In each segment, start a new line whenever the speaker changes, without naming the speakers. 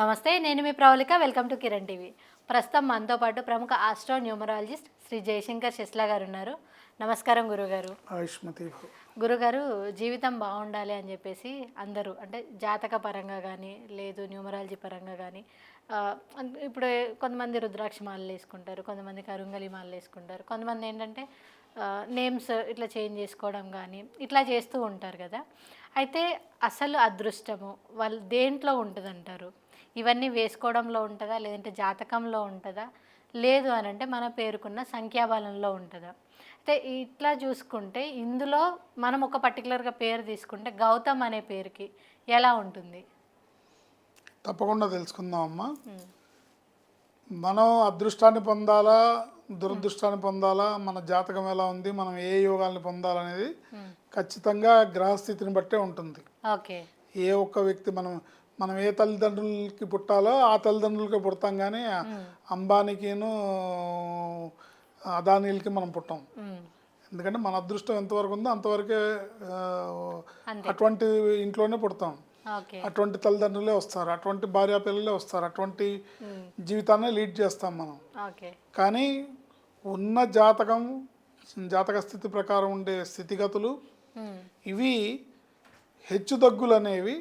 నమస్తే నేను మీ Pravalika welcome to Kiran TV. ప్రస్తుతం మనతో పాటు ప్రముఖ ఆస్ట్రో న్యూమరాలజిస్ట్ శ్రీ జయశంకర్ శెస్లా గారు ఉన్నారు. నమస్కారం గురుగారు. గురుగారు జీవితం బాగుండాలి అని చెప్పేసి అందరూ అంటే జాతక పరంగా కానీ లేదు న్యూమరాలజీ పరంగా కానీ ఇప్పుడు కొంతమంది రుద్రాక్ష మాలలు వేసుకుంటారు కొంతమంది కరుంగలి మాలలు వేసుకుంటారు కొంతమంది ఏంటంటే నేమ్స్ ఇట్లా చేంజ్ చేసుకోవడం కానీ ఇట్లా చేస్తూ ఉంటారు కదా. అయితే అసలు అదృష్టము వాళ్ళు దేంట్లో ఉంటుందంటారు? ఇవన్నీ వేసుకోవడంలో ఉంటుందా? లేదంటే జాతకంలో ఉంటుందా? లేదు అని అంటే మన పేరుకున్న సంఖ్యాబలంలో ఉంటుందా? అయితే ఇట్లా చూసుకుంటే ఇందులో మనం ఒక పర్టికులర్గా పేరు తీసుకుంటే గౌతమ్ అనే పేరుకి ఎలా ఉంటుంది?
తప్పకుండా తెలుసుకుందాం అమ్మా మనం అదృష్టాన్ని పొందాలా? దురదృష్టాన్ని పొందాలా? మన జాతకం ఎలా ఉంది? మనం ఏ యోగాల్ని పొందాలనేది ఖచ్చితంగా గ్రహస్థితిని బట్టే ఉంటుంది.
ఓకే.
ఏ ఒక్క వ్యక్తి మనం మనం ఏ తల్లిదండ్రులకి పుట్టాలో ఆ తల్లిదండ్రులకి పుడతాం కానీ అంబానీకిను అదానీలకి మనం పుట్టాం. ఎందుకంటే మన అదృష్టం ఎంతవరకు ఉందో అంతవరకే అటువంటి ఇంట్లోనే పుడతాం. అటువంటి తల్లిదండ్రులే వస్తారు. అటువంటి భార్యా పిల్లలే వస్తారు. అటువంటి జీవితాన్ని లీడ్ చేస్తాం మనం. కానీ ఉన్న జాతకం జాతక స్థితి ప్రకారం ఉండే స్థితిగతులు ఇవి హెచ్చుతగ్గులు అనేవి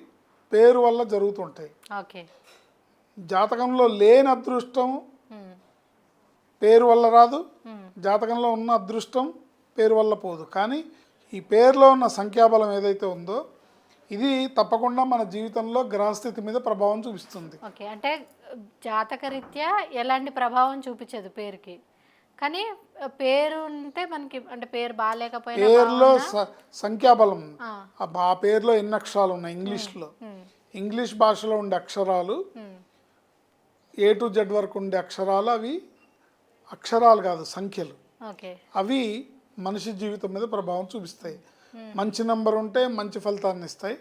పేరు వల్ల జరుగుతుంటాయి.
ఓకే.
జాతకంలో లేని అదృష్టం పేరు వల్ల రాదు. జాతకంలో ఉన్న అదృష్టం పేరు వల్ల పోదు. కానీ ఈ పేరులో ఉన్న సంఖ్యాబలం ఏదైతే ఉందో ఇది తప్పకుండా మన జీవితంలో గ్రహస్థితి మీద ప్రభావం చూపిస్తుంది.
అంటే జాతకరీత్యా ఎలాంటి ప్రభావం చూపించదు పేరుకి? కానీ పేరు ఉంటే మనకి అంటే పేరు బాగాలేకపోయినా
పేరులో సంఖ్యాబలం.
ఆ.
పేరులో ఎన్ని అక్షరాలు ఉన్నాయి ఇంగ్లీష్లో? ఇంగ్లీష్ భాషలో ఉండే అక్షరాలు ఏ టు జెడ్ వరకు ఉండే అక్షరాలు అవి అక్షరాలు కాదు సంఖ్యలు. అవి మనిషి జీవితం మీద ప్రభావం చూపిస్తాయి. మంచి నెంబర్ ఉంటే మంచి ఫలితాన్ని ఇస్తాయి.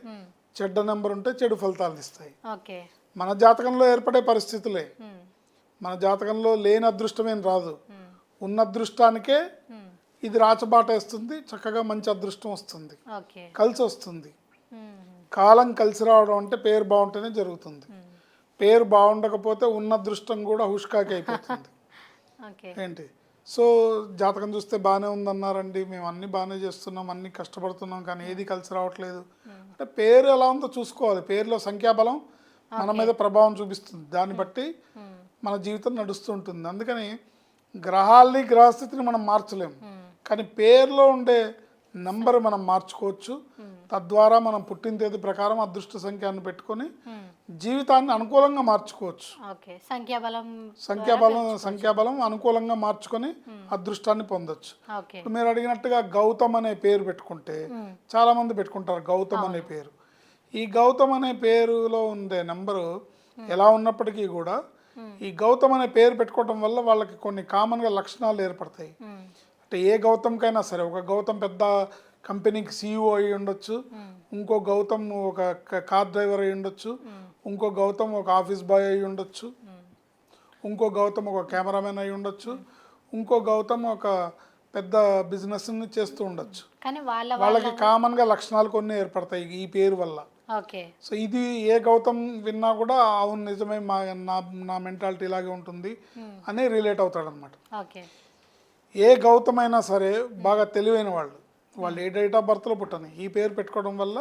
చెడ్డ నెంబర్ ఉంటే చెడు ఫలితాలను ఇస్తాయి. మన జాతకంలో ఏర్పడే పరిస్థితులే. మన జాతకంలో లేని అదృష్టమేం రాదు. ఉన్న అదృష్టానికే ఇది రాచబాట వేస్తుంది చక్కగా మంచి అదృష్టం వస్తుంది. కలిసి వస్తుంది. కాలం కలిసి రావడం అంటే పేరు బాగుంటేనే జరుగుతుంది. పేరు బాగుండకపోతే ఉన్న అదృష్టం కూడా హుష్కాకి అయిపోతుంది. ఏంటి? సో జాతకం చూస్తే బాగానే ఉందన్నారండి. మేము అన్ని బాగానే చేస్తున్నాం అన్ని కష్టపడుతున్నాం కానీ ఏది కలిసి రావట్లేదు. అంటే పేరు ఎలా ఉందో చూసుకోవాలి. పేరులో సంఖ్యాబలం మన మీద ప్రభావం చూపిస్తుంది. దాన్ని బట్టి మన జీవితం నడుస్తుంటుంది. అందుకని గ్రహాల్ని గ్రహస్థితిని మనం మార్చలేము కానీ పేరులో ఉండే నంబర్ మనం మార్చుకోవచ్చు. తద్వారా మనం పుట్టిన తేదీ ప్రకారం అదృష్ట సంఖ్యను పెట్టుకొని జీవితాన్ని అనుకూలంగా మార్చుకోవచ్చు.
సంఖ్యాబలం
సంఖ్యాబలం సంఖ్యాబలం అనుకూలంగా మార్చుకొని అదృష్టాన్ని పొందొచ్చు. ఇప్పుడు మీరు అడిగినట్టుగా గౌతమ్ అనే పేరు పెట్టుకుంటే చాలా మంది పెట్టుకుంటారు గౌతమ్ అనే పేరు. ఈ గౌతమ్ అనే పేరులో ఉండే నెంబరు ఎలా ఉన్నప్పటికీ కూడా ఈ గౌతమ్ అనే పేరు పెట్టుకోవడం వల్ల వాళ్ళకి కొన్ని కామన్గా లక్షణాలు ఏర్పడతాయి. అంటే ఏ గౌతమ్కైనా సరే ఒక గౌతమ్ పెద్ద కంపెనీకి సీఈఓ అయి ఉండొచ్చు. ఇంకో గౌతమ్ ఒక కార్ డ్రైవర్ అయి ఉండొచ్చు. ఇంకో గౌతమ్ ఒక ఆఫీస్ బాయ్ అయి ఉండొచ్చు. ఇంకో గౌతమ్ ఒక కెమెరామెన్ అయి ఉండొచ్చు. ఇంకో గౌతమ్ ఒక పెద్ద బిజినెస్ని చేస్తూ ఉండొచ్చు.
కానీ వాళ్ళ
వాళ్ళకి కామన్గా లక్షణాలు కొన్ని ఏర్పడతాయి ఈ పేరు వల్ల.
ఓకే.
సో ఇది ఏ గౌతమ్ విన్నా కూడా అవును నిజమే మా నా నా మెంటాలిటీ ఇలాగే ఉంటుంది అని రిలేట్ అవుతాడనమాట
ఓకే.
ఏ గౌతమ్ అయినా సరే బాగా తెలివైన వాళ్ళు వాళ్ళు ఏ డేట్ ఆఫ్ బర్త్లో పుట్టని ఈ పేరు పెట్టుకోవడం వల్ల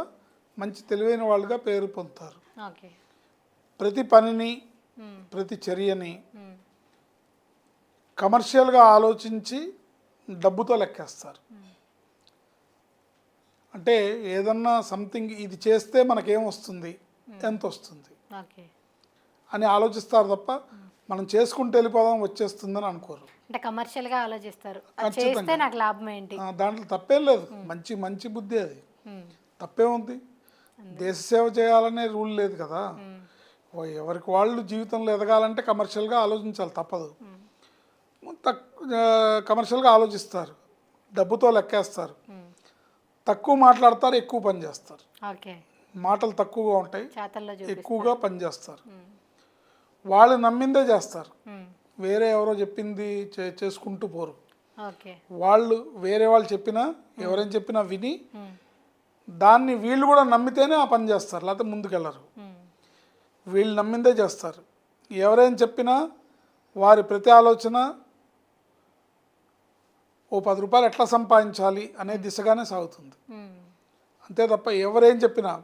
మంచి తెలివైన వాళ్ళుగా పేరు పొందుతారు. ప్రతి పనిని ప్రతి చర్యని కమర్షియల్గా ఆలోచించి డబ్బుతో లెక్కేస్తారు. అంటే ఏదన్నా సంథింగ్ ఇది చేస్తే మనకేం వస్తుంది? ఎంత వస్తుంది? అని ఆలోచిస్తారు తప్ప మనం చేసుకుంటూ వెళ్ళిపోదాం వచ్చేస్తుందని అనుకోరు.
అంటే కమర్షియల్గా ఆలోచిస్తారు. చేస్తే నాకు లాభం ఏంటి?
దాంట్లో తప్పేం లేదు. మంచి మంచి బుద్ధి అది.
ఉమ్,
తప్పే ఉంది దేశ సేవ చేయాలనే రూల్ లేదు కదా. ఎవరికి వాళ్ళు జీవితంలో ఎదగాలంటే కమర్షియల్గా ఆలోచించాలి తప్పదు. తక్కువ కమర్షియల్గా ఆలోచిస్తారు. డబ్బుతో లెక్కేస్తారు. తక్కువ మాట్లాడతారు ఎక్కువ పని చేస్తారు. మాటలు తక్కువగా ఉంటాయి ఎక్కువగా పని చేస్తారు. వాళ్ళు నమ్మిందే చేస్తారు. వేరే ఎవరో చెప్పింది చే- చేసుకుంటూ పోరు.
ఓకే.
వాళ్ళు వేరే వాళ్ళు చెప్పినా ఎవరైనా చెప్పినా విని దాన్ని వీళ్ళు కూడా నమ్మితేనే ఆ పని చేస్తారు లేకపోతే ముందుకెళ్ళరు. వీళ్ళు నమ్మిందే చేస్తారు. ఎవరేం చెప్పినా వారి ప్రతి ఆలోచన ఓ పది రూపాయలు ఎట్లా సంపాదించాలి అనే దిశగానే సాగుతుంది. అంతే తప్ప ఎవరేం చెప్పినా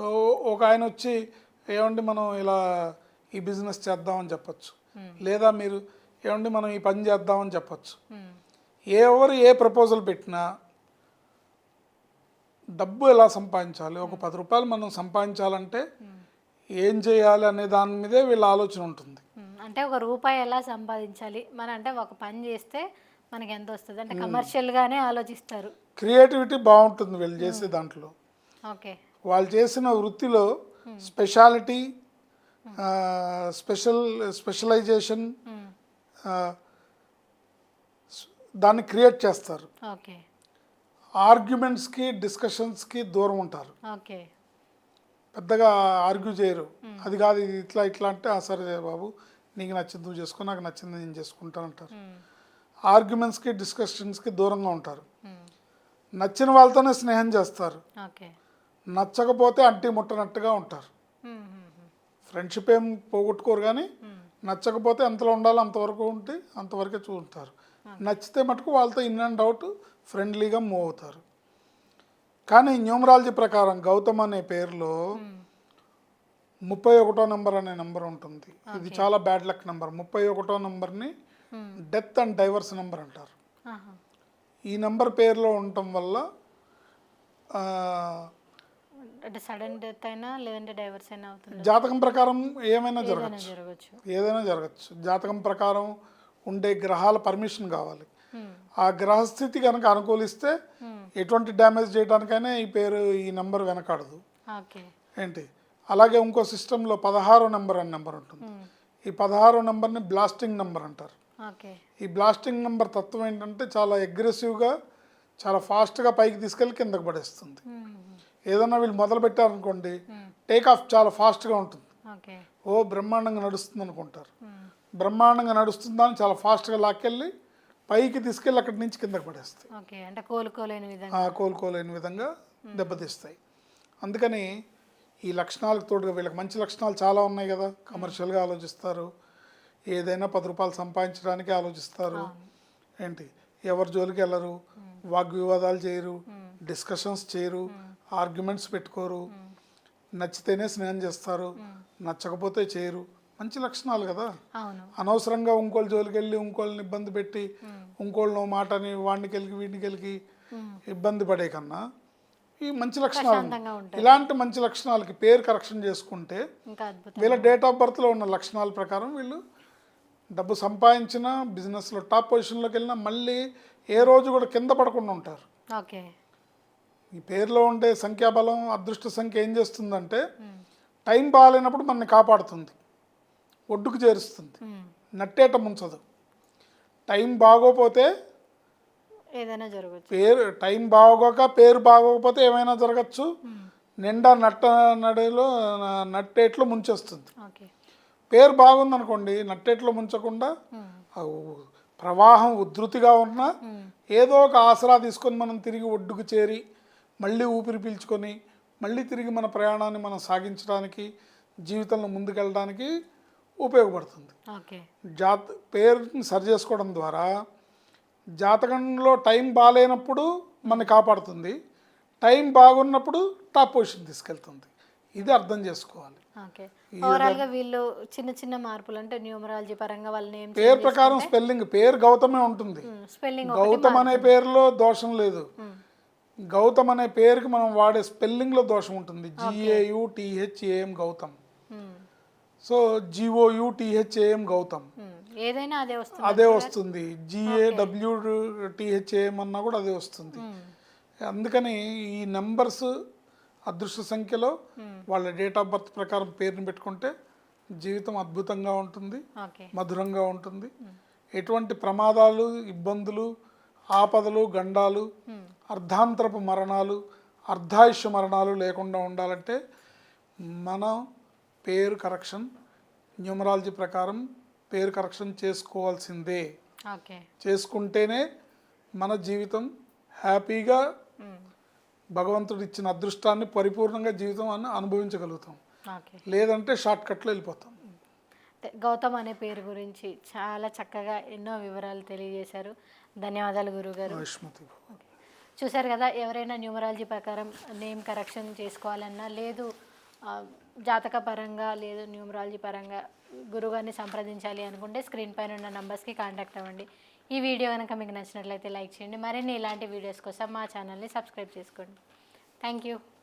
ఓ- ఒక ఆయన వచ్చి ఏమండి మనం ఇలా ఈ బిజినెస్ చేద్దామని చెప్పొచ్చు. లేదా మీరు ఏమండి మనం ఈ పని చేద్దామని చెప్పచ్చు. ఎవరు ఏ ప్రపోజల్ పెట్టినా డబ్బు ఎలా సంపాదించాలి? ఒక పది రూపాయలు మనం సంపాదించాలంటే ఏం చేయాలి అనే దాని మీదే వీళ్ళ ఆలోచన ఉంటుంది.
అంటే ఒక రూపాయి ఎలా సంపాదించాలి? మన అంటే ఒక పని చేస్తే మనకి ఎంత వస్తుంది అంటే కమర్షియల్గానే ఆలోచిస్తారు.
క్రియేటివిటీ బాగుంటుంది వీళ్ళు చేసే దాంట్లో.
ఓకే.
వాళ్ళు చేసిన వృత్తిలో స్పెషాలిటీ స్పెషల్ స్పెషలైజేషన్ దాన్ని క్రియేట్ చేస్తారు.
ఓకే.
ఆర్గ్యుమెంట్స్కి డిస్కషన్స్కి దూరం ఉంటారు.
ఓకే.
పెద్దగా ఆర్గ్యూ చేయరు. అది కాదు ఇట్లా ఇట్లా అంటే "ఆ, సరే బాబు నీకు నచ్చింది నువ్వు చేసుకో నాకు నచ్చింది నేను చేసుకుంటాను అంటారు. ఆర్గ్యుమెంట్స్కి డిస్కషన్స్కి దూరంగా ఉంటారు. నచ్చిన వాళ్ళతోనే స్నేహం చేస్తారు. నచ్చకపోతే అంటి ముట్టనట్టుగా ఉంటారు. ఫ్రెండ్షిప్ ఏం పోగొట్టుకోరు కానీ నచ్చకపోతే ఎంతలో ఉండాలో అంతవరకు ఉంటే అంతవరకే చూఉంటారు నచ్చితే మటుకు వాళ్ళతో ఇన్ అండ్ అవుట్ ఫ్రెండ్లీగా మూవ్ అవుతారు. కానీ న్యూమరాలజీ ప్రకారం గౌతమ్ అనే పేరులో ముప్పై ఒకటో నెంబర్ అనే నెంబర్ ఉంటుంది. ఇది చాలా బ్యాడ్ లక్ నెంబర్. ముప్పై ఒకటో నెంబర్ని డెత్ అండ్ డైవర్స్ నెంబర్ అంటారు. ఈ నెంబర్ పేరులో ఉండటం వల్ల
సడన్ డెత్ అయినా లేదంటే డైవర్స్ అయినా అవుతుంది?
జాతకం ప్రకారం ఏమైనా జరగచ్చు. ఏదైనా జరగచ్చు. జాతకం ప్రకారం ఉండే గ్రహాల పర్మిషన్ కావాలి. ఆ గ్రహస్థితి కనుక అనుకూలిస్తే ఎటువంటి డ్యామేజ్ చేయడానికైనా ఈ పేరు ఈ నెంబర్ వెనకాడదు. ఏంటి? అలాగే ఇంకో సిస్టంలో పదహారో నెంబర్ అనే నెంబర్ ఉంటుంది. ఈ పదహారో నెంబర్ని బ్లాస్టింగ్ నెంబర్ అంటారు. ఈ బ్లాస్టింగ్ నెంబర్ తత్వం ఏంటంటే చాలా అగ్రెసివ్గా చాలా ఫాస్ట్గా పైకి తీసుకెళ్ళి కిందకు పడేస్తుంది. ఏదన్నా వీళ్ళు మొదలు పెట్టారనుకోండి టేక్ ఆఫ్ చాలా ఫాస్ట్గా ఉంటుంది. ఓ బ్రహ్మాండంగా నడుస్తుంది అనుకుంటారు బ్రహ్మాండంగా నడుస్తుందా అని చాలా ఫాస్ట్గా లాక్కెళ్ళి పైకి తీసుకెళ్ళి అక్కడి నుంచి కిందకు పడేస్తాయి.
అంటే కోలుకోలేని విధంగా.
కోలుకోలేని విధంగా దెబ్బతీస్తాయి. అందుకని ఈ లక్షణాలకు తోడుగా వీళ్ళకి మంచి లక్షణాలు చాలా ఉన్నాయి కదా. కమర్షియల్గా ఆలోచిస్తారు. ఏదైనా పది రూపాయలు సంపాదించడానికి ఆలోచిస్తారు. ఏంటి? ఎవరి జోలికి వెళ్ళరు. వాగ్వివాదాలు చేయరు. డిస్కషన్స్ చేయరు. ఆర్గ్యుమెంట్స్ పెట్టుకోరు. నచ్చితేనే స్నేహం చేస్తారు. నచ్చకపోతే చేయరు. మంచి లక్షణాలు కదా. అనవసరంగా ఇంకోళ్ళ జోలికి వెళ్ళి ఇంకోళ్ళని ఇబ్బంది పెట్టి ఇంకోళ్ళని మాటని వాడిని కలిగి వీడిని కలిగి ఇబ్బంది పడే కన్నా ఈ మంచి లక్షణాలు ఇలాంటి మంచి లక్షణాలకి పేరు కరెక్షన్ చేసుకుంటే వీళ్ళ డేట్ ఆఫ్ బర్త్లో ఉన్న లక్షణాల ప్రకారం వీళ్ళు డబ్బు సంపాదించిన బిజినెస్లో టాప్ పొజిషన్లోకి వెళ్ళినా మళ్ళీ ఏ రోజు కూడా కింద పడకుండా ఉంటారు.
ఓకే.
ఈ పేరులో ఉండే సంఖ్యాబలం అదృష్ట సంఖ్య ఏం చేస్తుందంటే టైం బాగాలేనప్పుడు మనల్ని కాపాడుతుంది. ఒడ్డుకు చేరుస్తుంది. నట్టేట ముంచదు. టైం బాగోపోతే
ఏదైనా జరగచ్చు.
పేరు టైం బాగోక పేరు బాగోకపోతే ఏమైనా జరగచ్చు. నిండా నట్ట నడిలో నట్టేట్లో ముంచేస్తుంది.
ఓకే.
పేరు బాగుందనుకోండి నట్టేట్లో ముంచకుండా ప్రవాహం ఉధృతిగా ఉన్నా ఏదో ఒక ఆసరా తీసుకొని మనం తిరిగి ఒడ్డుకు చేరి మళ్ళీ ఊపిరి పీల్చుకొని మళ్ళీ తిరిగి మన ప్రయాణాన్ని మనం సాగించడానికి జీవితంలో ముందుకెళ్ళడానికి ఉపయోగపడుతుంది. జాత పేరుని సరి చేసుకోవడం ద్వారా జాతకంలో టైం బాగాలేనప్పుడు మనని కాపాడుతుంది టైం బాగున్నప్పుడు టాప్ పొజిషన్ తీసుకెళ్తుంది. ఇది అర్థం చేసుకోవాలి.
వీళ్ళు చిన్న చిన్న మార్పులు అంటే న్యూమరాలజీ పరంగా వాళ్ళని
పేరు ప్రకారం స్పెల్లింగ్ పేరు గౌతమే ఉంటుంది.
స్పెల్లింగ్
గౌతమ్ అనే పేరులో దోషం లేదు. గౌతమ్ అనే పేరుకి మనం వాడే స్పెల్లింగ్లో దోషం ఉంటుంది. G A U T H A M Gautam. So G O U T H A M Gautam.
ఏదైనా అదే వస్తుంది
అదే వస్తుంది. జిఏ డబ్ల్యూ టిహెచ్ఏఎం అన్నా కూడా అదే వస్తుంది. అందుకని ఈ నెంబర్స్ అదృష్ట సంఖ్యలో వాళ్ళ డేట్ ఆఫ్ బర్త్ ప్రకారం పేరుని పెట్టుకుంటే జీవితం అద్భుతంగా ఉంటుంది మధురంగా ఉంటుంది. ఎటువంటి ప్రమాదాలు ఇబ్బందులు ఆపదలు గండాలు అర్ధాంతరపు మరణాలు అర్ధాయుష్య మరణాలు లేకుండా ఉండాలంటే మనం పేరు కరెక్షన్ న్యూమరాలజీ ప్రకారం పేరు కరెక్షన్ చేసుకోవాల్సిందే. చేసుకుంటేనే మన జీవితం హ్యాపీగా భగవంతుడు ఇచ్చిన అదృష్టాన్ని పరిపూర్ణంగా జీవితం అని అనుభవించగలుగుతాం. లేదంటే షార్ట్ కట్లో వెళ్ళిపోతాం.
గౌతమ్ అనే పేరు గురించి చాలా చక్కగా ఎన్నో వివరాలు తెలియజేశారు. ధన్యవాదాలు గురుగారు. చూశారు కదా ఎవరైనా న్యూమరాలజీ ప్రకారం నేమ్ కరెక్షన్ చేసుకోవాలన్నా లేదు జాతక పరంగా లేదు న్యూమరాలజీ పరంగా గురుగారిని సంప్రదించాలి అనుకుంటే స్క్రీన్ పైన ఉన్న నంబర్స్కి కాంటాక్ట్ అవ్వండి. ఈ వీడియో కనుక మీకు నచ్చినట్లయితే లైక్ చేయండి. మరిన్ని ఇలాంటి వీడియోస్ కోసం మా ఛానల్ని సబ్స్క్రైబ్ చేసుకోండి. Thank you.